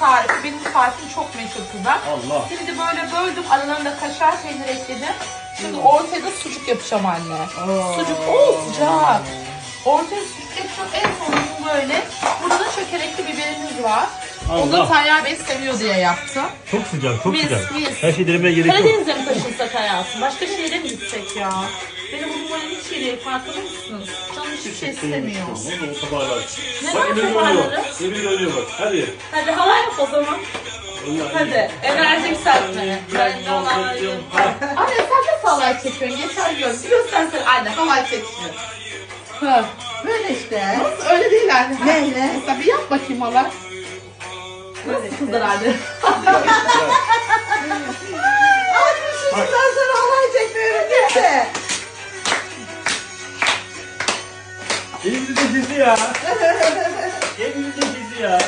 Tarifi. Benim tarifim çok meşhur kızlar. Allah. Şimdi böyle böldüm. Aralarında kaşar peynir ekledim. Şimdi ortaya da sucuk yapacağım anne. Sucuk, o sıcak. Ortaya sucuk yapacağım. En sonunda böyle. Burada da çökelekli biberimiz var. Onu da Allah. Tayyar Bey seviyor diye yaptım. Çok sıcak, çok Mis, sıcak. mis. Her şey denemeye gerek yok. Karadeniz'e mi taşınsak hayatım? Başka şehre mi gitsek ya? Bu hiç farkında mısınız? Hiçbir şey istemiyor. O tabağlar. Ne Bak var Emir tabağları? oynuyor. Emir bak. Hadi. Hadi halay yap o zaman. Hadi. Enerji yükseltme. Ben de halay yapayım. Anne sen de halay çekiyorsun. Geçer göz. Bir göstersene anne halay çekiyor. Hı. Böyle işte. Nasıl öyle değil anne. Neyle? Mesela bir yap bakayım halay. Nasıl kızlar anne? Şimdi Elimizde gizli ya. Elimizde gizli ya.